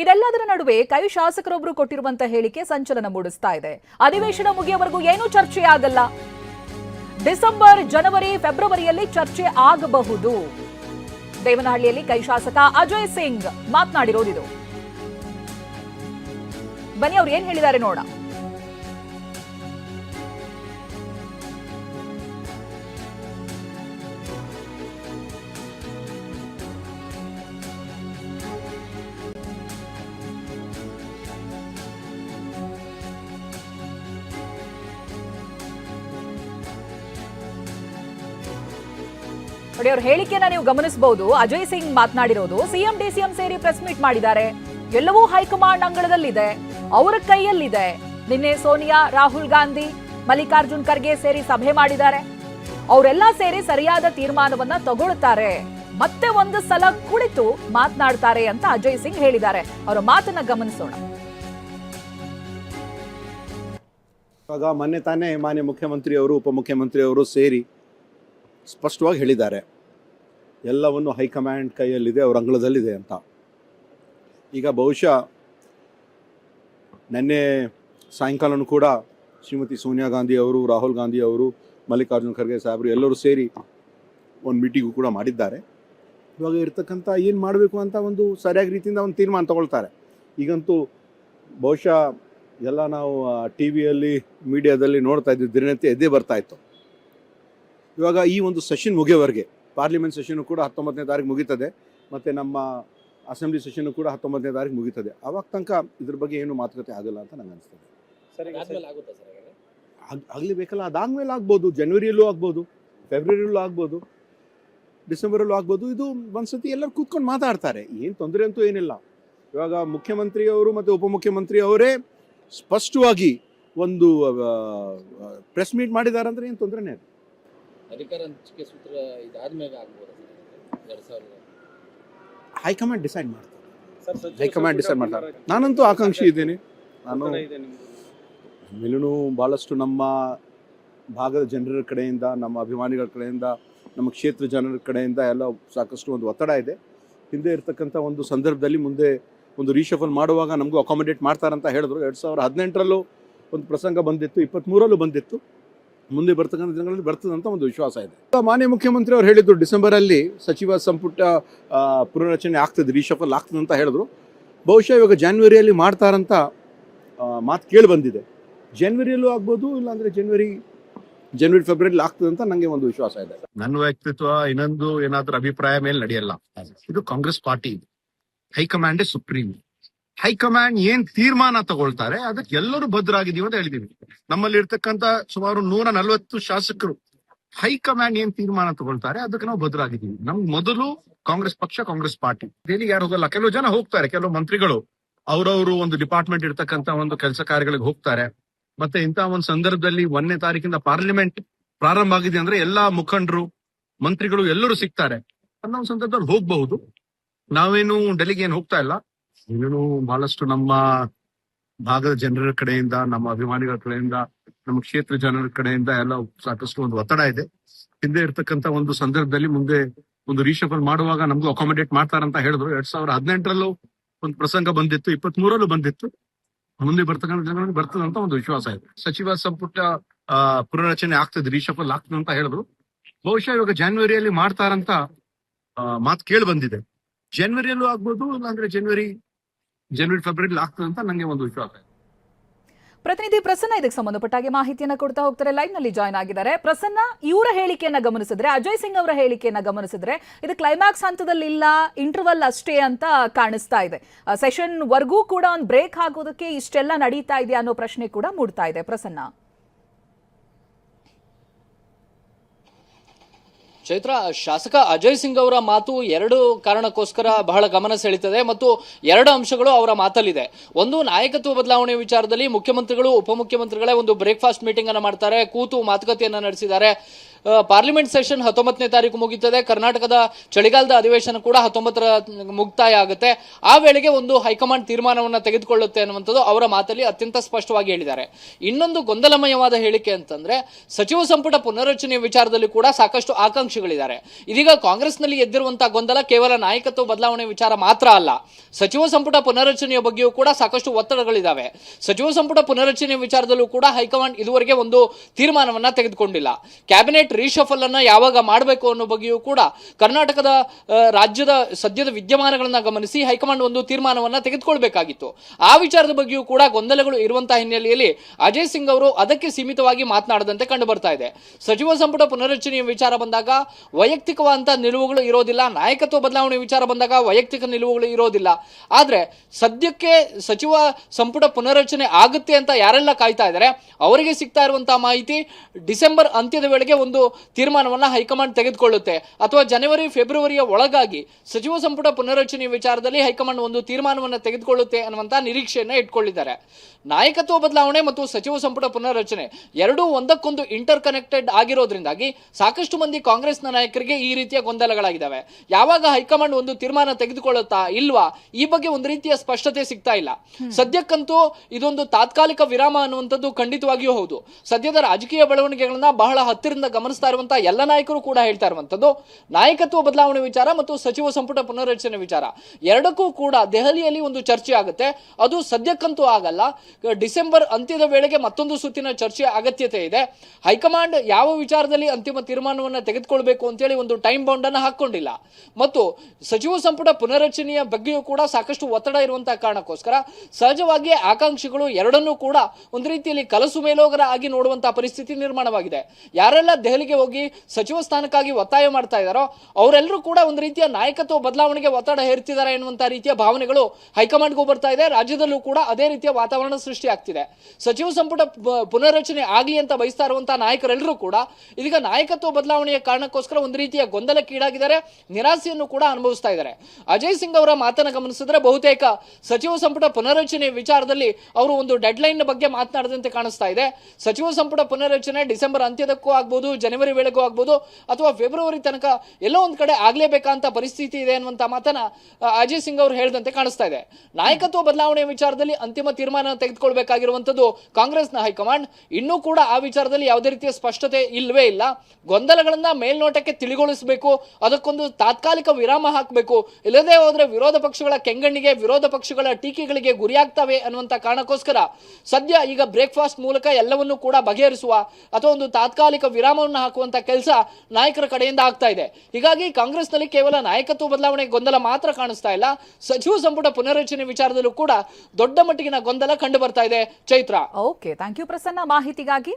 ಇದೆಲ್ಲದರ ನಡುವೆ ಕೈ ಶಾಸಕರೊಬ್ಬರು ಕೊಟ್ಟಿರುವಂತಹ ಹೇಳಿಕೆ ಸಂಚಲನ ಮೂಡಿಸ್ತಾ ಇದೆ. ಅಧಿವೇಶನ ಮುಗಿಯವರೆಗೂ ಏನೂ ಚರ್ಚೆ ಆಗಲ್ಲ. ಡಿಸೆಂಬರ್, ಜನವರಿ, ಫೆಬ್ರವರಿಯಲ್ಲಿ ಚರ್ಚೆ ಆಗಬಹುದು. ದೇವನಹಳ್ಳಿಯಲ್ಲಿ ಕೈ ಶಾಸಕ ಅಜಯ್ ಸಿಂಗ್ ಮಾತನಾಡಿರೋದಿದು. ಬನ್ನಿ ಅವ್ರು ಏನ್ ಹೇಳಿದ್ದಾರೆ ನೋಡ ನೋಡಿ ಅವ್ರ ಹೇಳಿಕೆನ ನೀವು ಗಮನಿಸಬಹುದು ಅಜಯ್ ಸಿಂಗ್ ಮಾತನಾಡಿರೋದು. ಸಿಎಂ ಡಿಸಿಎಂ ಸೇರಿ ಪ್ರೆಸ್ ಮೀಟ್ ಮಾಡಿದ್ದಾರೆ. ಎಲ್ಲವೂ ಹೈಕಮಾಂಡ್ ಅಂಗಳದಲ್ಲಿದೆ. ಅವರ ಕೈಯಲ್ಲಿದೆ. ನಿನ್ನೆ ಸೋನಿಯಾ, ರಾಹುಲ್ ಗಾಂಧಿ, ಮಲ್ಲಿಕಾರ್ಜುನ್ ಖರ್ಗೆ ಸೇರಿ ಸಭೆ ಮಾಡಿದ್ದಾರೆ. ಅವರೆಲ್ಲ ಸೇರಿ ಸರಿಯಾದ ತೀರ್ಮಾನವನ್ನ ತಗೊಳ್ತಾರೆ. ಮತ್ತೆ ಒಂದು ಸಲ ಕುಳಿತು ಮಾತನಾಡ್ತಾರೆ ಅಂತ ಅಜಯ್ ಸಿಂಗ್ ಹೇಳಿದ್ದಾರೆ. ಅವರ ಮಾತನ್ನ ಗಮನಿಸೋಣ. ಇವಾಗ ಮೊನ್ನೆ ತಾನೇ ಮಾನ್ಯ ಮುಖ್ಯಮಂತ್ರಿಯವರು, ಉಪಮುಖ್ಯಮಂತ್ರಿಯವರು ಸೇರಿ ಸ್ಪಷ್ಟವಾಗಿ ಹೇಳಿದ್ದಾರೆ. ಎಲ್ಲವನ್ನು ಹೈಕಮಾಂಡ್ ಕೈಯಲ್ಲಿದೆ, ಅವ್ರ ಅಂಗಳದಲ್ಲಿದೆ ಅಂತ. ಈಗ ಬಹುಶಃ ನಿನ್ನೆ ಸಾಯಂಕಾಲನೂ ಕೂಡ ಶ್ರೀಮತಿ ಸೋನಿಯಾ ಗಾಂಧಿ ಅವರು, ರಾಹುಲ್ ಗಾಂಧಿ ಅವರು, ಮಲ್ಲಿಕಾರ್ಜುನ್ ಖರ್ಗೆ ಸಾಹೇಬರು ಎಲ್ಲರೂ ಸೇರಿ ಒಂದು ಮೀಟಿಂಗು ಕೂಡ ಮಾಡಿದ್ದಾರೆ. ಇವಾಗ ಇರ್ತಕ್ಕಂಥ ಏನು ಮಾಡಬೇಕು ಅಂತ ಒಂದು ಸರಿಯಾಗಿ ರೀತಿಯಿಂದ ಒಂದು ತೀರ್ಮಾನ ತಗೊಳ್ತಾರೆ. ಈಗಂತೂ ಬಹುಶಃ ಎಲ್ಲ ನಾವು ಟಿ ವಿಯಲ್ಲಿ, ಮೀಡಿಯಾದಲ್ಲಿ ನೋಡ್ತಾ ಇದ್ವಿ ದಿನನಿತ್ಯ ಎದ್ದೇ ಬರ್ತಾ ಇತ್ತು. ಇವಾಗ ಈ ಒಂದು ಸೆಷನ್ ಮುಗಿಯೋವರೆಗೆ ಪಾರ್ಲಿಮೆಂಟ್ ಸೆಷನು ಕೂಡ ಹತ್ತೊಂಬತ್ತನೇ ತಾರೀಕು ಮುಗೀತದೆ ಮತ್ತು ನಮ್ಮ ಅಸೆಂಬ್ಲಿ ಸೆಷನ್ ಕೂಡ ಹತ್ತೊಂಬತ್ತನೇ ತಾರೀಕು ಮುಗೀತದೆ. ಅವಾಗ ತನಕ ಇದ್ರ ಬಗ್ಗೆ ಏನು ಮಾತುಕತೆ ಆಗಲ್ಲ ಅಂತ ನಂಗೆ ಅನಿಸ್ತದೆ. ಆದ್ಮೇಲೆ ಆಗುತ್ತಾ ಸರ್ ಹಾಗಾದ್ರೆ? ಆಗ್ ಆಗಲೇಬೇಕಲ್ಲ ಅದಾದ್ಮೇಲೆ ಆಗ್ಬೋದು. ಜನವರಿಯಲ್ಲೂ ಆಗ್ಬೋದು ಫೆಬ್ರವರಿಯಲ್ಲೂ ಆಗ್ಬೋದು ಡಿಸೆಂಬರಲ್ಲೂ ಆಗ್ಬೋದು. ಇದು ಒಂದ್ಸತಿ ಎಲ್ಲರೂ ಕೂತ್ಕೊಂಡು ಮಾತಾಡ್ತಾರೆ. ಏನು ತೊಂದರೆ ಅಂತೂ ಏನಿಲ್ಲ. ಇವಾಗ ಮುಖ್ಯಮಂತ್ರಿಯವರು ಮತ್ತು ಉಪಮುಖ್ಯಮಂತ್ರಿ ಅವರೇ ಸ್ಪಷ್ಟವಾಗಿ ಒಂದು ಪ್ರೆಸ್ ಮೀಟ್ ಮಾಡಿದ್ದಾರೆ ಅಂದರೆ ಏನು ತೊಂದರೆನೇ ಇಲ್ಲ. ಅಧಿಕಾರ ಹಂಚಿಕೆ ಸೂತ್ರ ಇದಾದ್ಮೇಲೆ ಆಗ್ಬೋದು ಎರಡು ಸಾವಿರದ ಹೈಕಮಾಂಡ್ ಡಿಸೈಡ್ ಮಾಡ್ತಾರೆ. ಹೈಕಮಾಂಡ್ ಡಿಸೈಡ್ ಮಾಡ್ತಾರೆ. ನಾನಂತೂ ಆಕಾಂಕ್ಷಿ ಇದ್ದೇನೆ. ನಾನು ಮೇಲೂ ಭಾಳಷ್ಟು ನಮ್ಮ ಭಾಗದ ಜನರ ಕಡೆಯಿಂದ ನಮ್ಮ ಅಭಿಮಾನಿಗಳ ಕಡೆಯಿಂದ ನಮ್ಮ ಕ್ಷೇತ್ರ ಜನರ ಕಡೆಯಿಂದ ಎಲ್ಲ ಸಾಕಷ್ಟು ಒಂದು ಒತ್ತಡ ಇದೆ. ಹಿಂದೆ ಇರ್ತಕ್ಕಂಥ ಒಂದು ಸಂದರ್ಭದಲ್ಲಿ ಮುಂದೆ ಒಂದು ರೀಶಫಲ್ ಮಾಡುವಾಗ ನಮಗೂ ಅಕಾಮಿಡೇಟ್ ಮಾಡ್ತಾರಂತ ಹೇಳಿದ್ರು. ಎರಡು ಸಾವಿರದ ಹದಿನೆಂಟರಲ್ಲೂ ಒಂದು ಪ್ರಸಂಗ ಬಂದಿತ್ತು ಇಪ್ಪತ್ತ್ಮೂರಲ್ಲೂ ಬಂದಿತ್ತು. ಮುಂದೆ ಬರ್ತಕ್ಕಂಥ ದಿನಗಳಲ್ಲಿ ಬರ್ತದೆ ಅಂತ ಒಂದು ವಿಶ್ವಾಸ ಇದೆ. ಮಾನ್ಯ ಮುಖ್ಯಮಂತ್ರಿ ಅವರು ಹೇಳಿದ್ರು ಡಿಸೆಂಬರಲ್ಲಿ ಸಚಿವ ಸಂಪುಟ ಪುನರಚನೆ ಪುನರ್ರಚನೆ ಆಗ್ತದೆ ರೀಶಫಲ್ ಆಗ್ತದೆ ಅಂತ ಹೇಳಿದ್ರು. ಬಹುಶಃ ಇವಾಗ ಜಾನ್ವರಿಯಲ್ಲಿ ಮಾಡ್ತಾರಂತ ಮಾತು ಕೇಳಿ ಬಂದಿದೆ. ಜನ್ವರಿಯಲ್ಲೂ ಆಗ್ಬೋದು ಇಲ್ಲಾಂದ್ರೆ ಜನ್ವರಿ ಜನವರಿ ಫೆಬ್ರವರಿ ಆಗ್ತದೆ ಅಂತ ನಂಗೆ ಒಂದು ವಿಶ್ವಾಸ ಇದೆ. ನನ್ನ ವ್ಯಕ್ತಿತ್ವ ಇನ್ನೊಂದು ಏನಾದ್ರೂ ಅಭಿಪ್ರಾಯ ಮೇಲೆ ನಡೆಯಲ್ಲ. ಇದು Congress party high command supreme. High command ಏನ್ ತೀರ್ಮಾನ ತಗೊಳ್ತಾರೆ, ಅದಕ್ಕೆ ಎಲ್ಲರೂ ಭದ್ರಾಗಿದೀವಿ ಅಂತ ಹೇಳಿದೀವಿ ನಮ್ಮಲ್ಲಿ ಇರ್ತಕ್ಕಂತ ಸುಮಾರು ನೂರ ನಲ್ವತ್ತು ಶಾಸಕರು ಹೈಕಮಾಂಡ್ ಏನ್ ತೀರ್ಮಾನ ತಗೊಳ್ತಾರೆ, ಅದಕ್ಕೆ ನಾವು ಭದ್ರಾಗಿದ್ದೀವಿ. ನಮ್ಗೆ ಮೊದಲು ಕಾಂಗ್ರೆಸ್ ಪಕ್ಷ, ಕಾಂಗ್ರೆಸ್ ಪಾರ್ಟಿ. ದೆಹಲಿಗೆ ಯಾರು ಹೋಗಲ್ಲ. ಕೆಲವು ಜನ ಹೋಗ್ತಾರೆ, ಕೆಲವು ಮಂತ್ರಿಗಳು. ಅವರವರು ಒಂದು ಡಿಪಾರ್ಟ್ಮೆಂಟ್ ಇರ್ತಕ್ಕಂತ ಒಂದು ಕೆಲಸ ಕಾರ್ಯಗಳಿಗೆ ಹೋಗ್ತಾರೆ. ಮತ್ತೆ ಇಂತಹ ಒಂದು ಸಂದರ್ಭದಲ್ಲಿ ಒಂದನೇ ತಾರೀಕಿಂದ ಪಾರ್ಲಿಮೆಂಟ್ ಪ್ರಾರಂಭ ಆಗಿದೆ ಅಂದ್ರೆ ಎಲ್ಲಾ ಮುಖಂಡರು, ಮಂತ್ರಿಗಳು ಎಲ್ಲರೂ ಸಿಗ್ತಾರೆ. ಅನ್ನೋ ಸಂದರ್ಭದಲ್ಲಿ ಹೋಗ್ಬಹುದು. ನಾವೇನು ಡೆಲ್ಲಿಗೆ ಏನು ಹೋಗ್ತಾ ಇಲ್ಲ. ಇನ್ನೂ ಬಹಳಷ್ಟು ನಮ್ಮ ಭಾಗದ ಜನರ ಕಡೆಯಿಂದ, ನಮ್ಮ ಅಭಿಮಾನಿಗಳ ಕಡೆಯಿಂದ, ನಮ್ಮ ಕ್ಷೇತ್ರ ಜನರ ಕಡೆಯಿಂದ ಎಲ್ಲ ಸಾಕಷ್ಟು ಒಂದು ಒತ್ತಡ ಇದೆ. ಹಿಂದೆ ಇರ್ತಕ್ಕಂತ ಒಂದು ಸಂದರ್ಭದಲ್ಲಿ ಮುಂದೆ ಒಂದು ರೀಶಫಲ್ ಮಾಡುವಾಗ ನಮ್ಗೂ ಅಕಾಮಿಡೇಟ್ ಮಾಡ್ತಾರಂತ ಹೇಳಿದ್ರು. ಎರಡ್ ಸಾವಿರದ ಹದಿನೆಂಟರಲ್ಲೂ ಒಂದು ಪ್ರಸಂಗ ಬಂದಿತ್ತು ಇಪ್ಪತ್ತ್ ಮೂರಲ್ಲೂ ಬಂದಿತ್ತು. ಮುಂದೆ ಬರ್ತಕ್ಕಂಥ ಜನಗಳಿಗೆ ಬರ್ತದಂತ ಒಂದು ವಿಶ್ವಾಸ ಇದೆ. ಸಚಿವ ಸಂಪುಟ ಪುನರಚನೆ ಆಗ್ತದೆ ರೀಶಫಲ್ ಆಗ್ತದೆ ಅಂತ ಹೇಳಿದ್ರು. ಬಹುಶಃ ಇವಾಗ ಜಾನ್ವರಿಯಲ್ಲಿ ಮಾಡ್ತಾರಂತ ಮಾತು ಕೇಳಿ ಬಂದಿದೆ. ಜನವರಿಯಲ್ಲೂ ಆಗ್ಬೋದು, ಇಲ್ಲಾಂದ್ರೆ ಜನವರಿ ಜನವರಿ ಫೆಬ್ರವರಿ ಆಗ್ತದೆ ಅಂತ ನನಗೆ ಒಂದು ವಿಶ್ವಾಸ ಪ್ರತಿನಿಧಿ ಪ್ರಸನ್ನ ಇದಕ್ಕೆ ಸಂಬಂಧಪಟ್ಟ ಹಾಗೆ ಮಾಹಿತಿಯನ್ನ ಕೊಡ್ತಾ ಹೋಗ್ತಾರೆ. ಲೈವ್ನಲ್ಲಿ ಜಾಯ್ನ್ ಆಗಿದ್ದಾರೆ. ಪ್ರಸನ್ನ, ಇವರ ಹೇಳಿಕೆಯನ್ನ ಗಮನಿಸಿದ್ರೆ, ಅಜಯ್ ಸಿಂಗ್ ಅವರ ಹೇಳಿಕೆಯನ್ನ ಗಮನಿಸಿದ್ರೆ, ಇದು ಕ್ಲೈಮ್ಯಾಕ್ಸ್ ಹಂತದಲ್ಲಿ ಇಲ್ಲ ಇಂಟರ್ವಲ್ ಅಷ್ಟೇ ಅಂತ ಕಾಣಿಸ್ತಾ ಇದೆ. ಸೆಷನ್ ವರ್ಗೂ ಕೂಡ ಒಂದು ಬ್ರೇಕ್ ಆಗೋದಕ್ಕೆ ಇಷ್ಟೆಲ್ಲ ನಡೀತಾ ಇದೆಯಾ ಅನ್ನೋ ಪ್ರಶ್ನೆ ಕೂಡ ಮೂಡ್ತಾ ಇದೆ. ಪ್ರಸನ್ನ. ಚೈತ್ರ, ಶಾಸಕ ಅಜಯ್ ಸಿಂಗ್ ಅವರ ಮಾತು ಎರಡು ಕಾರಣಕ್ಕೋಸ್ಕರ ಬಹಳ ಗಮನ ಸೆಳೀತದೆ ಮತ್ತು ಎರಡು ಅಂಶಗಳು ಅವರ ಮಾತಲ್ಲಿದೆ. ಒಂದು, ನಾಯಕತ್ವ ಬದಲಾವಣೆ ವಿಚಾರದಲ್ಲಿ ಮುಖ್ಯಮಂತ್ರಿಗಳು, ಉಪಮುಖ್ಯಮಂತ್ರಿಗಳೇ ಒಂದು ಬ್ರೇಕ್ಫಾಸ್ಟ್ ಮೀಟಿಂಗ್ ಅನ್ನು ಮಾಡ್ತಾರೆ, ಕೂತು ಮಾತುಕತೆಯನ್ನು ನಡೆಸಿದ್ದಾರೆ. ಪಾರ್ಲಿಮೆಂಟ್ ಸೆಷನ್ ಹತ್ತೊಂಬತ್ತನೇ ತಾರೀಕು ಮುಗಿಯುತ್ತದೆ. ಕರ್ನಾಟಕದ ಚಳಿಗಾಲದ ಅಧಿವೇಶನ ಕೂಡ ಹತ್ತೊಂಬತ್ತರ ಮುಕ್ತಾಯ ಆಗುತ್ತೆ. ಆ ವೇಳೆಗೆ ಒಂದು ಹೈಕಮಾಂಡ್ ತೀರ್ಮಾನವನ್ನು ತೆಗೆದುಕೊಳ್ಳುತ್ತೆ ಅನ್ನುವಂಥದ್ದು ಅವರ ಮಾತಲ್ಲಿ ಅತ್ಯಂತ ಸ್ಪಷ್ಟವಾಗಿ ಹೇಳಿದ್ದಾರೆ. ಇನ್ನೊಂದು ಗೊಂದಲಮಯವಾದ ಹೇಳಿಕೆ ಅಂತಂದ್ರೆ, ಸಚಿವ ಸಂಪುಟ ಪುನರ್ರಚನೆ ವಿಚಾರದಲ್ಲಿ ಕೂಡ ಸಾಕಷ್ಟು ಆಕಾಂಕ್ಷಿಗಳಿದ್ದಾರೆ. ಇದೀಗ ಕಾಂಗ್ರೆಸ್ನಲ್ಲಿ ಎದ್ದಿರುವಂತಹ ಗೊಂದಲ ಕೇವಲ ನಾಯಕತ್ವ ಬದಲಾವಣೆ ವಿಚಾರ ಮಾತ್ರ ಅಲ್ಲ. ಸಚಿವ ಸಂಪುಟ ಪುನರ್ರಚನೆಯ ಬಗ್ಗೆಯೂ ಕೂಡ ಸಾಕಷ್ಟು ಒತ್ತಡಗಳಿದ್ದಾವೆ ಸಚಿವ ಸಂಪುಟ ಪುನರ್ರಚನೆಯ ವಿಚಾರದಲ್ಲೂ ಕೂಡ ಹೈಕಮಾಂಡ್ ಇದುವರೆಗೆ ಒಂದು ತೀರ್ಮಾನವನ್ನ ತೆಗೆದುಕೊಂಡಿಲ್ಲ. ಕ್ಯಾಬಿನೆಟ್ ರೀಶಫಲ್ ಅನ್ನ ಯಾವಾಗ ಮಾಡಬೇಕು ಅನ್ನೋ ಬಗ್ಗೆಯೂ ಕೂಡ ಕರ್ನಾಟಕದ ರಾಜ್ಯದ, ಸದ್ಯದ ವಿದ್ಯಮಾನಗಳನ್ನು ಗಮನಿಸಿ ಹೈಕಮಾಂಡ್ ಒಂದು ತೀರ್ಮಾನವನ್ನು ತೆಗೆದುಕೊಳ್ಬೇಕಾಗಿತ್ತು. ಆ ವಿಚಾರದ ಬಗ್ಗೆಯೂ ಕೂಡ ಗೊಂದಲಗಳು ಇರುವಂತಹ ಹಿನ್ನೆಲೆಯಲ್ಲಿ ಅಜಯ್ ಸಿಂಗ್ ಅವರು ಅದಕ್ಕೆ ಸೀಮಿತವಾಗಿ ಮಾತನಾಡದಂತೆ ಕಂಡು ಬರ್ತಾ ಇದೆ. ಸಚಿವ ಸಂಪುಟ ಪುನರ್ರಚನೆಯ ವಿಚಾರ ಬಂದಾಗ ವೈಯಕ್ತಿಕವಾದಂತಹ ನಿಲುವುಗಳು ಇರೋದಿಲ್ಲ. ನಾಯಕತ್ವ ಬದಲಾವಣೆ ವಿಚಾರ ಬಂದಾಗ ವೈಯಕ್ತಿಕ ನಿಲುವುಗಳು ಇರೋದಿಲ್ಲ. ಆದರೆ ಸದ್ಯಕ್ಕೆ ಸಚಿವ ಸಂಪುಟ ಪುನರ್ರಚನೆ ಆಗುತ್ತೆ ಅಂತ ಯಾರೆಲ್ಲ ಕಾಯ್ತಾ ಇದ್ದಾರೆ, ಅವರಿಗೆ ಸಿಗ್ತಾ ಇರುವಂತಹ ಮಾಹಿತಿ ಡಿಸೆಂಬರ್ ಅಂತ್ಯದ ವೇಳೆಗೆ ಒಂದು ತೀರ್ಮಾನವನ್ನ ಹೈಕಮಾಂಡ್ ತೆಗೆದುಕೊಳ್ಳುತ್ತೆ. ಅಥವಾ ಜನವರಿ ಫೆಬ್ರವರಿಯ ಒಳಗಾಗಿ ಸಚಿವ ಸಂಪುಟ ಪುನರ್ರಚನೆ ವಿಚಾರದಲ್ಲಿ ಹೈಕಮಾಂಡ್ ಒಂದು ತೀರ್ಮಾನವನ್ನು ತೆಗೆದುಕೊಳ್ಳುತ್ತೆ ಅನ್ನುವಂತ ನಿರೀಕ್ಷೆಯನ್ನ ಇಟ್ಕೊಂಡಿದ್ದಾರೆ. ನಾಯಕತ್ವ ಬದಲಾವಣೆ ಮತ್ತು ಸಚಿವ ಸಂಪುಟ ಪುನರ್ರಚನೆ ಎರಡೂ ಒಂದಕ್ಕೊಂದು ಇಂಟರ್ ಕನೆಕ್ಟೆಡ್ ಆಗಿರೋದ್ರಿಂದಾಗಿ ಸಾಕಷ್ಟು ಮಂದಿ ಕಾಂಗ್ರೆಸ್ನ ನಾಯಕರಿಗೆ ಈ ರೀತಿಯ ಗೊಂದಲಗಳಾಗಿದ್ದಾವೆ. ಯಾವಾಗ ಹೈಕಮಾಂಡ್ ಒಂದು ತೀರ್ಮಾನ ತೆಗೆದುಕೊಳ್ಳುತ್ತಾ ಇಲ್ವಾ ಈ ಬಗ್ಗೆ ಒಂದು ರೀತಿಯ ಸ್ಪಷ್ಟತೆ ಸಿಗ್ತಾ ಇಲ್ಲ. ಸದ್ಯಕ್ಕಂತೂ ಇದೊಂದು ತಾತ್ಕಾಲಿಕ ವಿರಾಮ ಅನ್ನುವಂಥದ್ದು ಖಂಡಿತವಾಗಿಯೂ ಹೌದು. ಸದ್ಯದ ರಾಜಕೀಯ ಬೆಳವಣಿಗೆಗಳನ್ನ ಬಹಳ ಹತ್ತಿರದಿಂದ ಗಮನಿಸ್ತಾ ಇರುವಂತಹ ಎಲ್ಲ ನಾಯಕರು ಕೂಡ ಹೇಳ್ತಾ ಇರುವಂತದ್ದು, ನಾಯಕತ್ವ ಬದಲಾವಣೆ ವಿಚಾರ ಮತ್ತು ಸಚಿವ ಸಂಪುಟ ಪುನರ್ರಚನೆ ವಿಚಾರ. ಎರಡಕ್ಕೂ ಕೂಡ ದೆಹಲಿಯಲ್ಲಿ ಒಂದು ಚರ್ಚೆ ಆಗುತ್ತೆ. ಅದು ಸದ್ಯಕ್ಕಂತೂ ಆಗಲ್ಲ. ಡಿಸೆಂಬರ್ ಅಂತ್ಯದ ವೇಳೆಗೆ ಮತ್ತೊಂದು ಸುತ್ತಿನ ಚರ್ಚೆ ಅಗತ್ಯತೆ ಇದೆ. ಹೈಕಮಾಂಡ್ ಯಾವ ವಿಚಾರದಲ್ಲಿ ಅಂತಿಮ ತೀರ್ಮಾನವನ್ನು ತೆಗೆದುಕೊಳ್ಬೇಕು ಅಂತೇಳಿ ಒಂದು ಟೈಮ್ ಬೌಂಡ್ ಅನ್ನು ಹಾಕೊಂಡಿಲ್ಲ ಮತ್ತು ಸಚಿವ ಸಂಪುಟ ಪುನರ್ರಚನೆಯ ಬಗ್ಗೆಯೂ ಕೂಡ ಸಾಕಷ್ಟು ಒತ್ತಡ ಇರುವಂತಹ ಕಾರಣಕ್ಕೋಸ್ಕರ ಸಹಜವಾಗಿ ಆಕಾಂಕ್ಷಿಗಳು ಎರಡನ್ನೂ ಕೂಡ ಒಂದು ರೀತಿಯಲ್ಲಿ ಕಲಸು ಮೇಲೋಗರ ಆಗಿ ನೋಡುವಂತಹ ಪರಿಸ್ಥಿತಿ ನಿರ್ಮಾಣವಾಗಿದೆ. ಯಾರೆಲ್ಲ ದೆಹಲಿಗೆ ಹೋಗಿ ಸಚಿವ ಸ್ಥಾನಕ್ಕಾಗಿ ಒತ್ತಾಯ ಮಾಡ್ತಾ ಇದ್ದಾರೋ, ಅವರೆಲ್ಲರೂ ಕೂಡ ಒಂದು ರೀತಿಯ ನಾಯಕತ್ವ ಬದಲಾವಣೆಗೆ ಒತ್ತಡ ಹೇರ್ತಿದ್ದಾರೆ ಎನ್ನುವಂತ ರೀತಿಯ ಭಾವನೆಗಳು ಹೈಕಮಾಂಡ್ಗೂ ಬರ್ತಾ ಇದೆ. ರಾಜ್ಯದಲ್ಲೂ ಕೂಡ ಅದೇ ರೀತಿಯ ವಾತಾವರಣ ಸೃಷ್ಟಿ ಆಗ್ತಿದೆ. ಸಚಿವ ಸಂಪುಟ ಪುನರ್ರಚನೆ ಆಗಲಿ ಅಂತ ಬಯಸ್ತಾ ಇರುವಂತಹ ನಾಯಕರೆಲ್ಲರೂ ಕೂಡ ಇದೀಗ ನಾಯಕತ್ವ ಬದಲಾವಣೆಯ ಕಾರಣಕ್ಕೋಸ್ಕರ ಒಂದು ರೀತಿಯ ಗೊಂದಲಕ್ಕೀಡಾಗಿದ್ದಾರೆ ನಿರಾಸೆಯನ್ನು ಕೂಡ ಅನುಭವಿಸ್ತಾ ಇದ್ದಾರೆ. ಅಜಯ್ ಸಿಂಗ್ ಅವರ ಮಾತನ್ನು ಗಮನಿಸಿದ್ರೆ ಬಹುತೇಕ ಸಚಿವ ಸಂಪುಟ ಪುನರ್ರಚನೆ ವಿಚಾರದಲ್ಲಿ ಅವರು ಒಂದು ಡೆಡ್ ಲೈನ್ ಬಗ್ಗೆ ಮಾತನಾಡದಂತೆ ಕಾಣಿಸ್ತಾ ಇದೆ. ಸಚಿವ ಸಂಪುಟ ಪುನರ್ರಚನೆ ಡಿಸೆಂಬರ್ ಅಂತ್ಯದಕ್ಕೂ ಆಗ್ಬೋದು ಜನವರಿ ವೇಳೆಗೂ ಆಗ್ಬೋದು ಅಥವಾ ಫೆಬ್ರವರಿ ತನಕ ಎಲ್ಲೋ ಒಂದು ಕಡೆ ಆಗ್ಲೇಬೇಕಂತ ಪರಿಸ್ಥಿತಿ ಇದೆ ಅನ್ನುವಂತ ಮಾತನ್ನ ಅಜಯ್ ಸಿಂಗ್ ಅವರು ಹೇಳಿದಂತೆ ಕಾಣಿಸ್ತಾ ಇದೆ. ನಾಯಕತ್ವ ಬದಲಾವಣೆ ವಿಚಾರದಲ್ಲಿ ಅಂತಿಮ ತೀರ್ಮಾನ ತೆಗೆದುಕೊಳ್ಬೇಕಾಗಿರುವಂತದ್ದು ಕಾಂಗ್ರೆಸ್ನ ಹೈಕಮಾಂಡ್. ಇನ್ನೂ ಕೂಡ ಆ ವಿಚಾರದಲ್ಲಿ ಯಾವುದೇ ರೀತಿಯ ಸ್ಪಷ್ಟತೆ ಇಲ್ಲವೇ ಇಲ್ಲ. ಗೊಂದಲಗಳನ್ನ ಮೇಲ್ನೋಟಕ್ಕೆ ತಿಳಿಗೊಳಿಸಬೇಕು, ಅದಕ್ಕೊಂದು ತಾತ್ಕಾಲಿಕ ವಿರಾಮ ಹಾಕಬೇಕು. ಇಲ್ಲದೆ ಹೋದ್ರೆ ವಿರೋಧ ಪಕ್ಷಗಳ ಕೆಂಗಣ್ಣಿಗೆ, ವಿರೋಧ ಪಕ್ಷಗಳ ಟೀಕೆಗಳಿಗೆ ಗುರಿಯಾಗ್ತವೆ ಅನ್ನುವಂತ ಕಾರಣಕ್ಕೋಸ್ಕರ ಸದ್ಯ ಈಗ ಬ್ರೇಕ್ಫಾಸ್ಟ್ ಮೂಲಕ ಎಲ್ಲವನ್ನೂ ಕೂಡ ಬಗೆಹರಿಸುವ ಅಥವಾ ಒಂದು ತಾತ್ಕಾಲಿಕ ವಿರಾಮವನ್ನು ಹಾಕುವಂತ ಕೆಲಸ ನಾಯಕರ ಕಡೆಯಿಂದ ಆಗ್ತಾ ಇದೆ. ಹೀಗಾಗಿ ಕಾಂಗ್ರೆಸ್ನಲ್ಲಿ ಕೇವಲ ನಾಯಕತ್ವ ಬದಲಾವಣೆ ಗೊಂದಲ ಮಾತ್ರ ಕಾಣಿಸ್ತಾ ಇಲ್ಲ. ಸಚಿವ ಸಂಪುಟ ಪುನರ್ರಚನೆ ವಿಚಾರದಲ್ಲೂ ಕೂಡ ದೊಡ್ಡ ಮಟ್ಟಿಗಿನ ಗೊಂದಲ ಕಂಡು ಬರ್ತಾ ಇದೆ. Chaitra. Okay thank you Prasanna. ಮಾಹಿತಿಗಾಗಿ